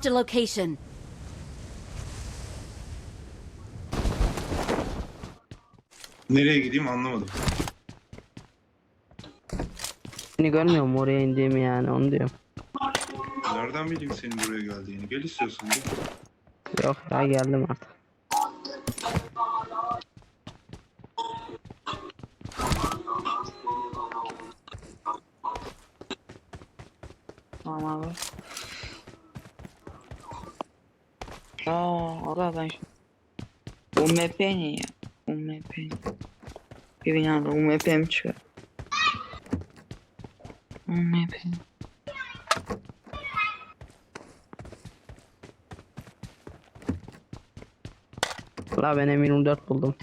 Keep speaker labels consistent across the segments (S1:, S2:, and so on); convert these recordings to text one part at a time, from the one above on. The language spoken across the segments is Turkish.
S1: Marked a location.
S2: Nereye gideyim anlamadım.
S3: Seni görmüyor mu oraya indiğimi yani onu diyorum.
S2: Nereden bileyim senin buraya geldiğini? Gel istiyorsan gel.
S3: Yok ya geldim artık.
S4: Tamam abi. Aa, ben şu... UMP ne ya? UMP. Bir binada UMP mi çıkıyor? UMP.
S3: La ben M24 buldum.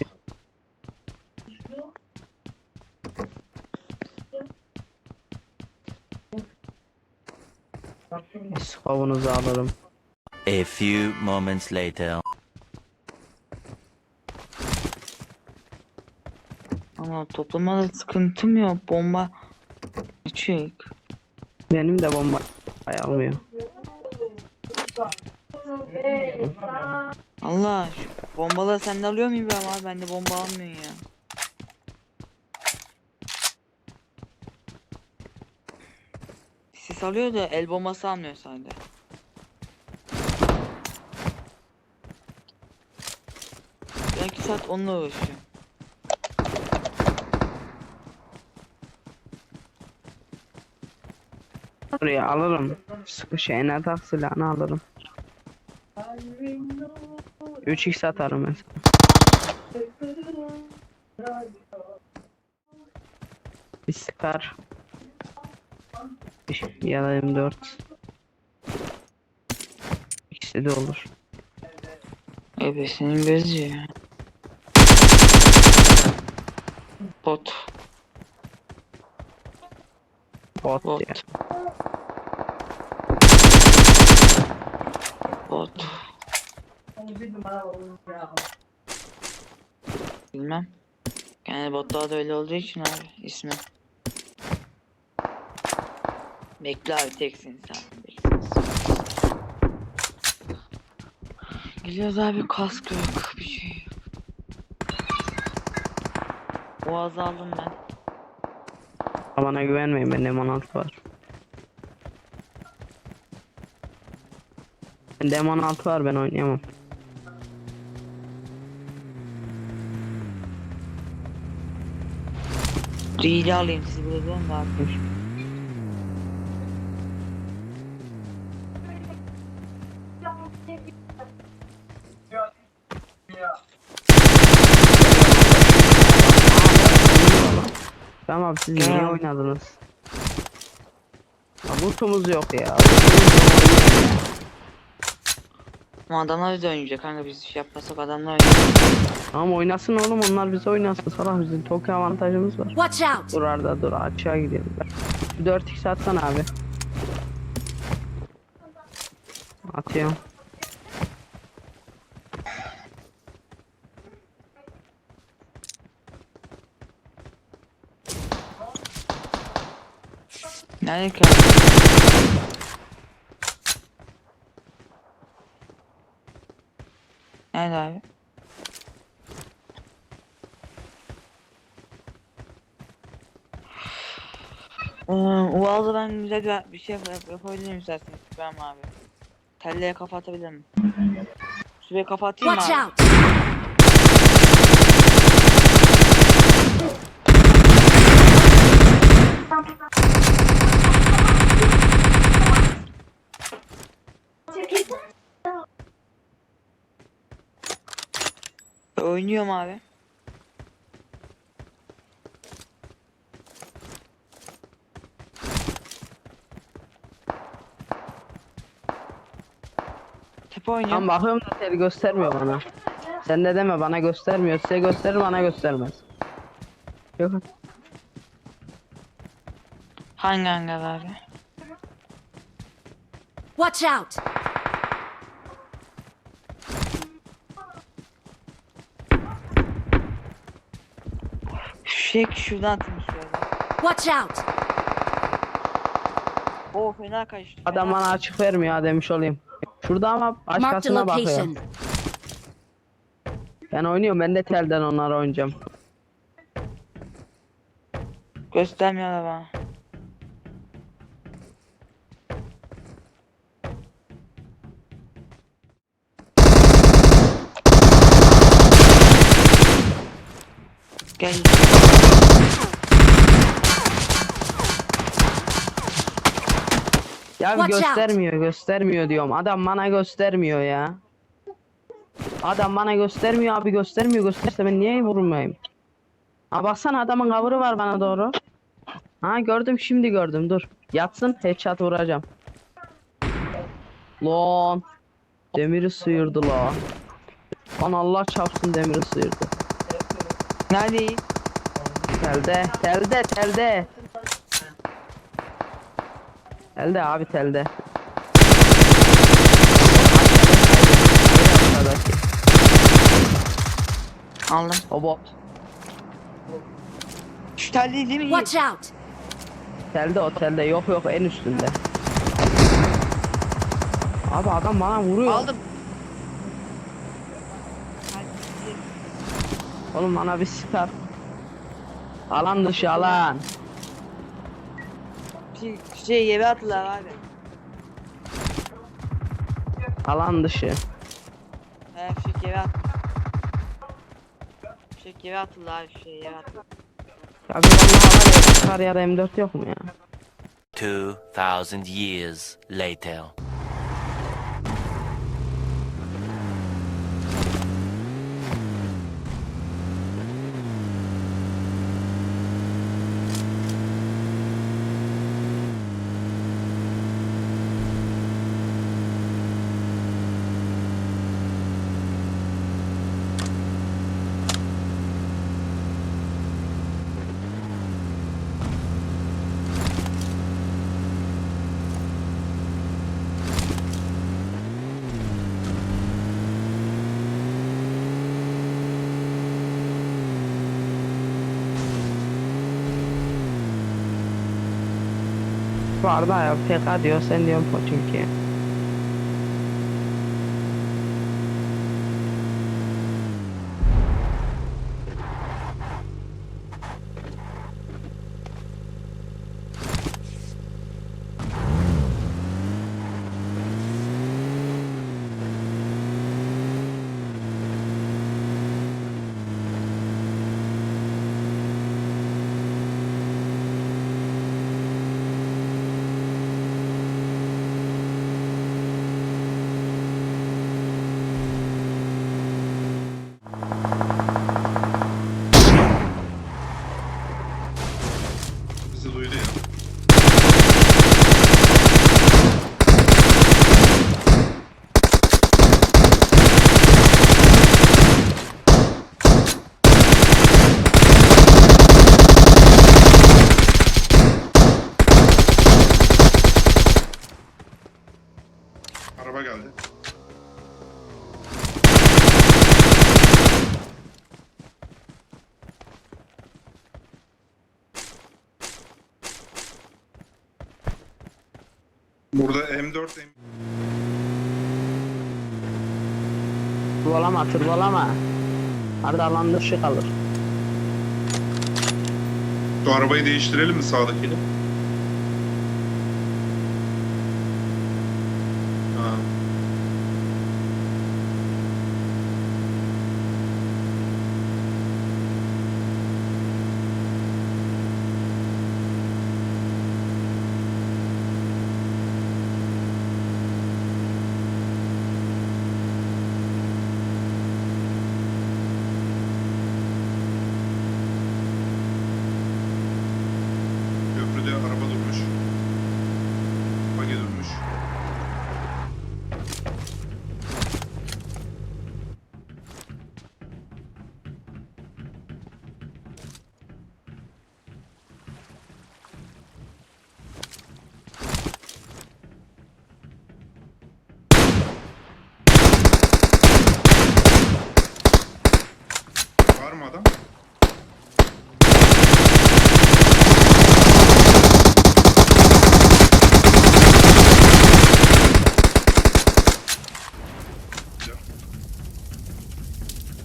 S3: Skovunuzu alırım.
S5: A few moments later.
S4: Ama toplamada sıkıntım yok. Bomba açık.
S3: Benim de bomba almıyor.
S4: Allah şu bombaları sen de alıyor muyum ben abi? Bende bomba almıyor ya. Sis alıyor da el bombası almıyor sadece. Ben iki saat onunla uğraşıyorum.
S3: Buraya alırım. Sıkı şeyine tak silahını alırım. 3x atarım mesela. Bir sıkar. Ya da M4. İkisi de olur.
S4: Evet senin göz ya. Bot.
S3: Bot
S4: Bot.
S3: ya.
S4: Bot. Bilmem. Yani botlar da öyle olduğu için abi ismi. Bekle abi teksin sen. Bekle. Geliyoruz abi kask yok. Boğaz aldım ben.
S3: Bana güvenmeyin bende M16 var. Bende M16 var ben oynayamam.
S4: Reel'i alayım siz burada durun da abi.
S3: Siz niye oynadınız? Ya, Lootumuz yok ya.
S4: Ama adamlar bize oynayacak kanka biz şey yapmasak adamlar oynayacak.
S3: Tamam oynasın oğlum onlar bize oynasın. Salak bizim Tokyo avantajımız var.
S1: Watch out!
S3: Dur Arda dur aşağı gidelim. Şu 4x atsana abi. Atıyorum.
S4: Nerede ki? Nerede abi? Ee, Uval'da ben güzel bir, bir şey yap- yapabilirim isterseniz İbrahim abi. Telleye kafa atabilirim. Şuraya kafa atayım mı
S1: Watch
S4: abi?
S1: out!
S4: Oynuyorum abi. Tepe oynuyorum.
S3: Tam bakıyorum da seni göstermiyor bana. Sen de deme bana göstermiyor. Size gösterir bana göstermez. Yok.
S4: Hangi hangar abi?
S1: Watch out!
S4: Fişek şuradan atayım şöyle.
S1: Watch out!
S4: Oo fena kaçtı.
S3: Adam
S4: fena
S3: bana açık vermiyor ha demiş olayım. Şurada ama
S1: Marked a
S3: başkasına bakıyor.
S1: location.
S3: Ben oynuyorum ben de telden onlara oynayacağım.
S4: Göstermiyorlar bana. Gel.
S3: Ya
S1: Watch
S3: göstermiyor göstermiyor diyorum. Adam bana göstermiyor ya. Adam bana göstermiyor abi göstermiyor gösterse ben niye vurmayayım? Ha baksana adamın kavuru var bana doğru. Ha gördüm şimdi gördüm dur. Yatsın headshot vuracağım. Lan. Demiri sıyırdı la. Lan Allah çarpsın demiri sıyırdı.
S4: Neredeyiz?
S3: Telde, telde, telde. Telde abi telde.
S4: Aldım.
S3: O bot.
S4: Şu teldeyiz değil mi?
S1: Watch out!
S3: Telde o telde yok yok en üstünde. Abi adam bana vuruyor.
S4: Aldım.
S3: Oğlum bana bir sıkar. Alan dışı alan.
S4: Şey, şey yere attılar abi.
S3: Alan dışı.
S4: He fişek yere attı. Fişek yere attılar abi şey yere attılar.
S3: Ya bir vallahi var ya çıkar ya da M4 yok mu ya?
S5: 2,000 years later.
S3: Var da ya PK diyor sen diyorsun.
S2: Bizi 4 em.
S3: Turbalama turbalama. Arda alan dışı şey kalır.
S2: Şu arabayı değiştirelim mi
S3: sağdakini?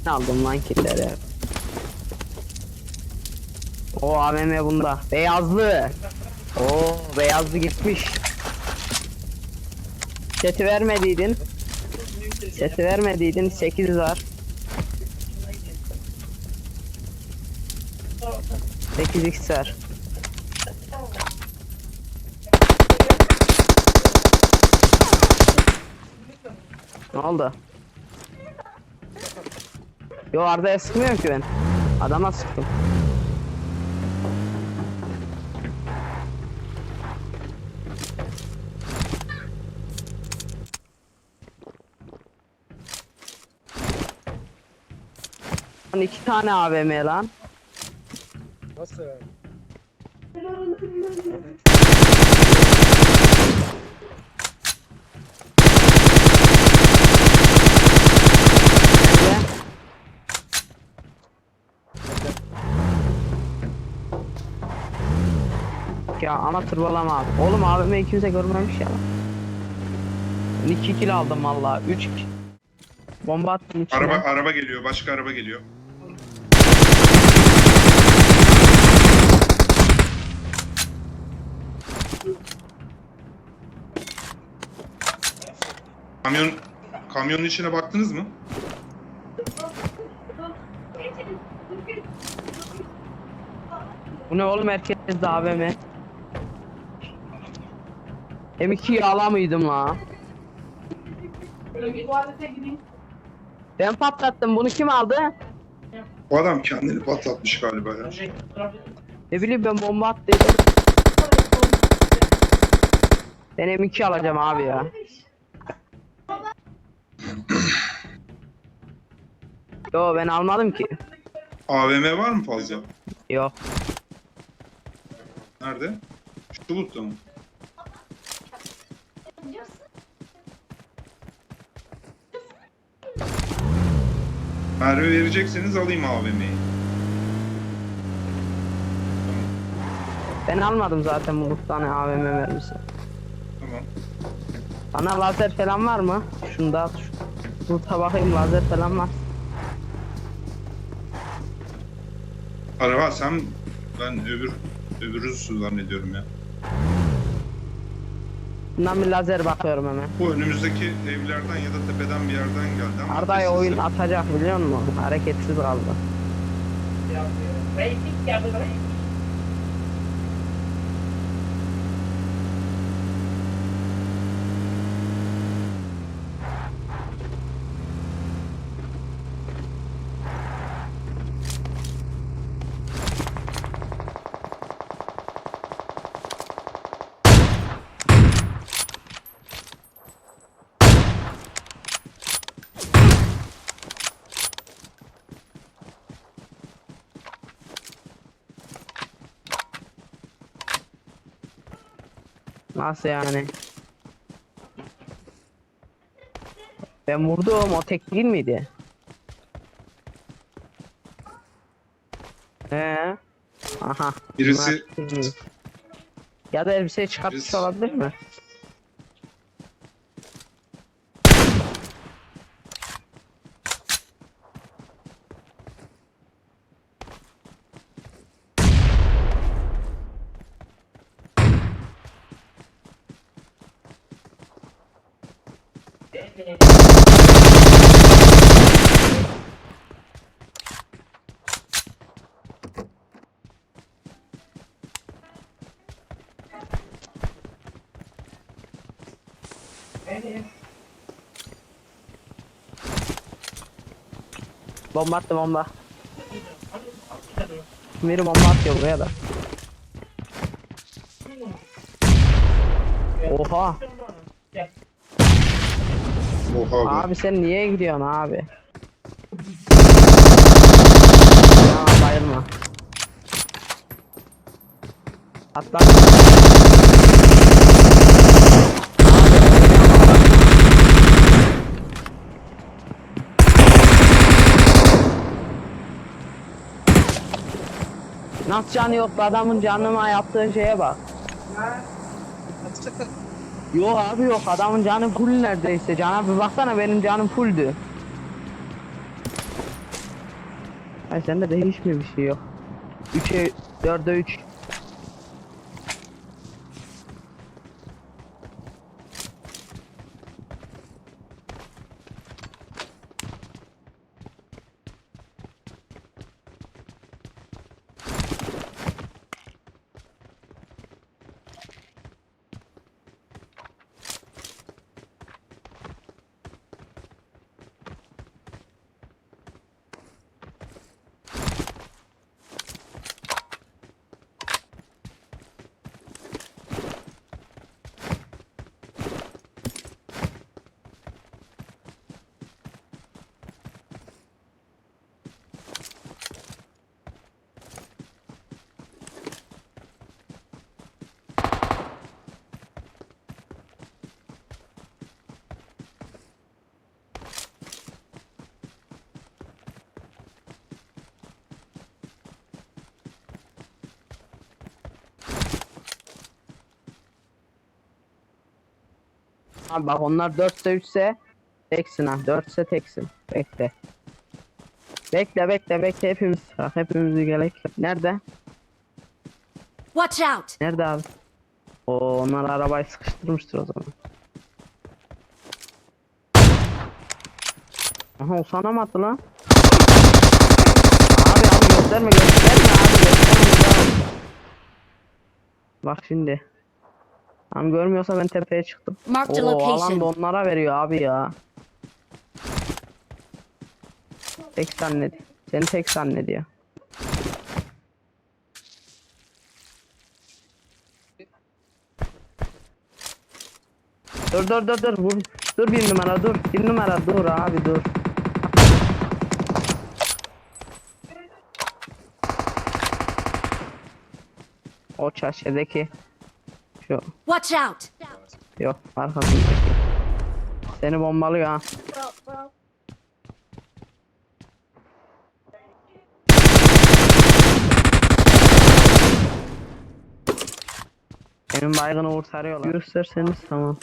S3: Aldım lan killeri? O AVM bunda. Beyazlı. O beyazlı gitmiş. Seti vermediydin. Seti vermediydin 8 var. 8x var. Ne oldu? Yo Arda'ya sıkmıyorum ki ben. Adama sıktım. Lan iki tane AVM lan.
S6: Nasıl yani?
S3: Nerede? Ya ama tırbalama abi. Oğlum abime kimse görmemiş ya. Ben 2 kill aldım valla. 3 Bomba attım içine.
S2: Araba araba geliyor. Başka araba geliyor. Kamyon kamyonun içine baktınız mı?
S3: Bu ne oğlum herkes de AVM. M2'yi alamıyordum la. Ben patlattım bunu kim aldı?
S2: Bu adam kendini patlatmış galiba ya.
S3: Ne bileyim ben bomba attıydım. Ben M2 alacağım abi ya. Yo ben almadım ki.
S2: AVM var mı fazla?
S3: Yok.
S2: Nerede? Şu bulutta mı? Merve verecekseniz alayım AVM'yi.
S3: Ben almadım zaten bu tane AVM mermisi.
S2: Tamam.
S3: Bana lazer falan var mı? Şunu da at. Dur bakayım lazer falan var.
S2: Araba sen ben öbür öbürüzü zannediyorum ya.
S3: Bundan bir lazer bakıyorum hemen.
S2: Bu önümüzdeki evlerden ya da tepeden bir yerden geldi ama
S3: Arda'ya oyun atacak biliyor musun? Hareketsiz kaldı. Nasıl yani? Ben vurdum o tek değil miydi? Ee? Aha.
S2: Birisi-
S3: bunlar? Ya da elbise çıkartmış
S2: Birisi-
S3: olabilir mi? Bomba attı bomba. Biri bomba atıyor buraya da. Oha.
S2: Oha be.
S3: Abi sen niye gidiyorsun abi? Ya bayılma. Atla. Nasıl canı yok adamın canıma yaptığı şeye bak. Yok abi yok adamın canı full neredeyse. Can abi baksana benim canım fulldü. Ay sende de hiç mi bir şey yok? 3'e 4'e 3. Abi bak onlar 4'te 3 ise teksin ha. 4 ise teksin. Bekle. Bekle bekle bekle hepimiz. Bak hepimiz gerek. Nerede?
S1: Watch out!
S3: Nerede abi? Oo onlar arabayı sıkıştırmıştır o zaman. Aha o sana mı attı lan? Abi abi gösterme gösterme abi gösterme. Bak şimdi. Tam görmüyorsa ben tepeye çıktım.
S1: Marked a
S3: Oo alan da
S1: location.
S3: onlara veriyor abi ya. Tek zannedi. Seni tek zannediyor. Dur dur dur dur vur. Dur bir numara dur. Bir numara dur abi dur. O çarşıdaki şu
S1: Watch out!
S3: yok arkasındaki. Seni bombalıyor ha. Benim baygını kurtarıyorlar. Gösterseniz tamam.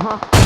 S3: Aha